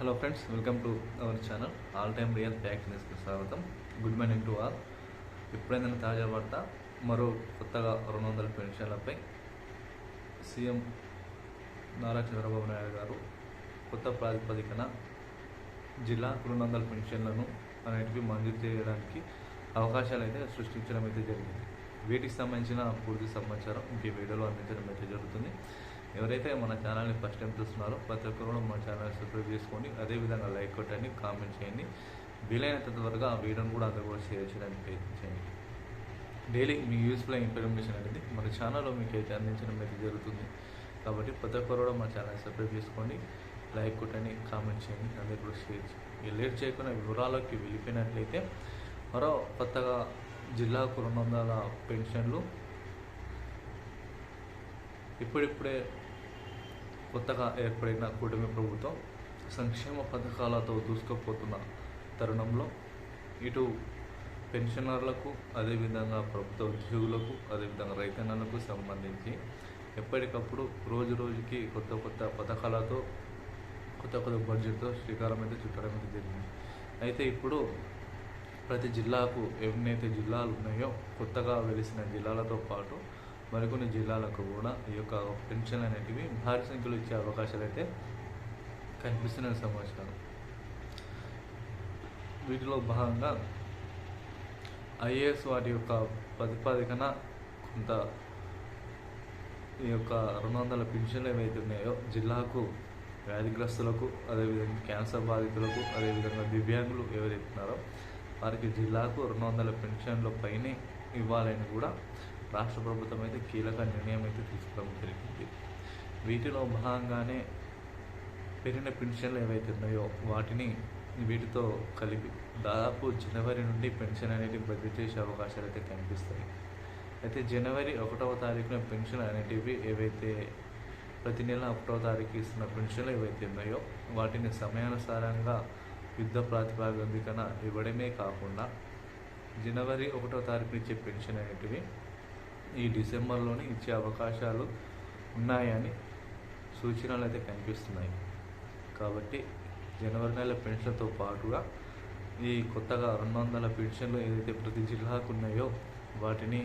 Hello friends welcome to our channel. All time real fact న్యూస్కి స్వాగతం. Good morning to all. ఎప్పుడైనా తాజా వార్త మరో కొత్తగా రెండు వందల పెన్షన్లపై సీఎం నారా చంద్రబాబు నాయుడు గారు కొత్త ప్రాతిపదికన జిల్లా రెండు వందల పెన్షన్లను అనేటివి మంజూరు చేయడానికి అవకాశాలు అయితే సృష్టించడం అయితే జరిగింది. వీటికి సంబంధించిన పూర్తి సమాచారం ఇంకే వీడియోలో అందించడం అయితే జరుగుతుంది. ఎవరైతే మన ఛానల్ని ఫస్ట్ టైం చూస్తున్నారో ప్రతి ఒక్కరు మన ఛానల్ని సబ్స్క్రైబ్ చేసుకోండి. అదేవిధంగా లైక్ కొట్టండి కామెంట్ చేయండి. వీలైనంత త్వరగా ఆ వీడియోని కూడా అందరూ కూడా షేర్ చేయడానికి ప్రయత్నించండి. డైలీ మీ యూస్ఫుల్ ఇన్ఫర్మేషన్ అనేది మన ఛానల్లో మీకు అయితే అందించడం అయితే జరుగుతుంది. కాబట్టి ప్రతి ఒక్కరు కూడా మన ఛానల్ సబ్స్క్రైబ్ చేసుకోండి. లైక్ కొట్టండి కామెంట్ చేయండి అందరూ కూడా షేర్ చేయండి. లేట్ చేయకుండా వివరాల్లోకి వెళ్ళిపోయినట్లయితే మరో కొత్తగా జిల్లాకు రెండు వందల పెన్షన్లు ఇప్పుడిప్పుడే కొత్తగా ఏర్పడిన కూటమి ప్రభుత్వం సంక్షేమ పథకాలతో దూసుకుపోతున్న తరుణంలో ఇటు పెన్షనర్లకు అదేవిధంగా ప్రభుత్వ ఉద్యోగులకు అదేవిధంగా రైతన్నలకు సంబంధించి ఎప్పటికప్పుడు రోజు రోజుకి కొత్త కొత్త పథకాలతో కొత్త కొత్త బడ్జెట్తో శ్రీకారం అయితే చుట్టడం అయితే జరిగింది. అయితే ఇప్పుడు ప్రతి జిల్లాకు ఎన్నైతే జిల్లాలు ఉన్నాయో కొత్తగా వెలిసిన జిల్లాలతో పాటు మరికొన్ని జిల్లాలకు కూడా ఈ యొక్క పెన్షన్ అనేటివి భారీ సంఖ్యలో ఇచ్చే అవకాశాలు అయితే కనిపిస్తున్న సమాచారం. వీటిలో భాగంగా ఐఏఎస్ వాటి యొక్క ప్రతిపాదికన కొంత ఈ యొక్క రెండు వందల పెన్షన్లు ఏవైతే ఉన్నాయో జిల్లాకు వ్యాధిగ్రస్తులకు అదేవిధంగా క్యాన్సర్ బాధితులకు అదేవిధంగా దివ్యాంగులు ఎవరైతే ఉన్నారో వారికి జిల్లాకు రెండు వందల పెన్షన్ల పైనే ఇవ్వాలని కూడా రాష్ట్ర ప్రభుత్వం అయితే కీలక నిర్ణయం అయితే తీసుకోవడం జరిగింది. వీటిలో భాగంగానే పెరిగిన పెన్షన్లు ఏవైతే ఉన్నాయో వాటిని వీటితో కలిపి దాదాపు జనవరి నుండి పెన్షన్ అనేది బదిలీ చేసే అవకాశాలు అయితే కనిపిస్తాయి. అయితే జనవరి ఒకటవ తారీఖున పెన్షన్ అనేటివి ఏవైతే ప్రతి నెల ఒకటవ తారీఖు ఇస్తున్న పెన్షన్లు ఏవైతే ఉన్నాయో వాటిని సమయానుసారంగా యుద్ధ ప్రాతిపాదికన ఇవ్వడమే కాకుండా జనవరి ఒకటో తారీఖు ఇచ్చే పెన్షన్ అనేటివి ఈ డిసెంబర్లోనే ఇచ్చే అవకాశాలు ఉన్నాయని సూచనలు అయితే కనిపిస్తున్నాయి. కాబట్టి జనవరి నెల పెన్షన్తో పాటుగా ఈ కొత్తగా రెండు వందల పెన్షన్లు ఏదైతే ప్రతి జిల్లాకు ఉన్నాయో వాటిని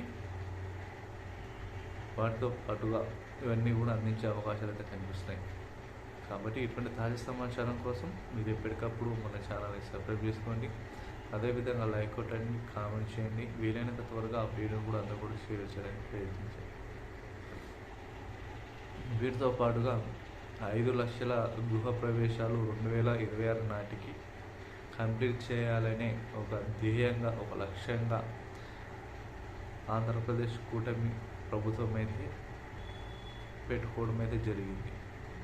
వాటితో పాటుగా ఇవన్నీ కూడా అందించే అవకాశాలు అయితే కనిపిస్తున్నాయి. కాబట్టి ఇటువంటి తాజా సమాచారం కోసం మీరు ఎప్పటికప్పుడు మన ఛానల్ని సబ్స్క్రైబ్ చేసుకోండి. అదేవిధంగా లైక్ కొట్టండి కామెంట్ చేయండి. వీలైనంత త్వరగా ఆ వీడియోని కూడా అందరూ కూడా షేర్ చేయడానికి ప్రయత్నించండి. వీటితో పాటుగా ఐదు లక్షల గృహ ప్రవేశాలు రెండు వేల ఇరవై ఆరు నాటికి కంప్లీట్ చేయాలనే ఒక ధ్యేయంగా ఒక లక్ష్యంగా ఆంధ్రప్రదేశ్ కూటమి ప్రభుత్వం అయితే పెట్టుకోవడం అయితే జరిగింది.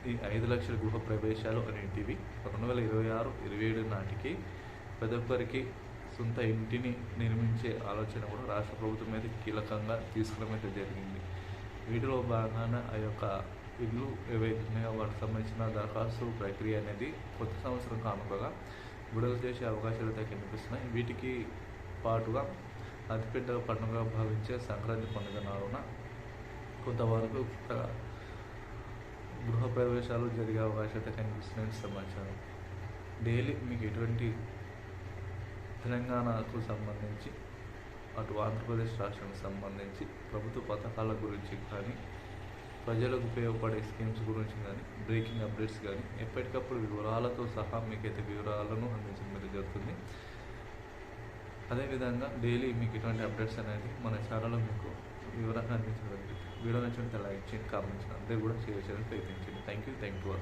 ఈ ఐదు లక్షల గృహ ప్రవేశాలు అనేటివి రెండు వేల ఇరవై ఆరు ఇరవై ఏడు నాటికి ప్రతి ఒక్కరికి సొంత ఇంటిని నిర్మించే ఆలోచన కూడా రాష్ట్ర ప్రభుత్వం అయితే కీలకంగా తీసుకోవడం అయితే జరిగింది. వీటిలో భాగాన ఆ యొక్క ఇల్లు ఏవైతే ఉన్నాయో వాటికి సంబంధించిన దరఖాస్తు ప్రక్రియ అనేది కొత్త సంవత్సరం కానుకగా విడుదల చేసే అవకాశాలు అయితే కనిపిస్తున్నాయి. వీటికి పాటుగా అతిపెద్ద పండుగ భావించే సంక్రాంతి పండుగ నాడున కొంతవరకు గృహ ప్రవేశాలు జరిగే అవకాశం అయితే కనిపిస్తున్నాయని సమాచారం. డైలీ మీకు ఎటువంటి తెలంగాణకు సంబంధించి అటు ఆంధ్రప్రదేశ్ రాష్ట్రానికి సంబంధించి ప్రభుత్వ పథకాల గురించి కానీ ప్రజలకు ఉపయోగపడే స్కీమ్స్ గురించి కానీ బ్రేకింగ్ అప్డేట్స్ కానీ ఎప్పటికప్పుడు వివరాలతో సహా మీకైతే వివరాలను అందించడం అయితే జరుగుతుంది. అదేవిధంగా డైలీ మీకు ఇటువంటి అప్డేట్స్ అనేది మన ఛానల్లో మీకు వివరంగా అందించడం జరుగుతుంది. వీడియో నచ్చినట్టు లైక్ చేయండి కామెంట్ చేయండి అందరూ కూడా షేర్ చేయడానికి ప్రయత్నించండి. Thank you thank you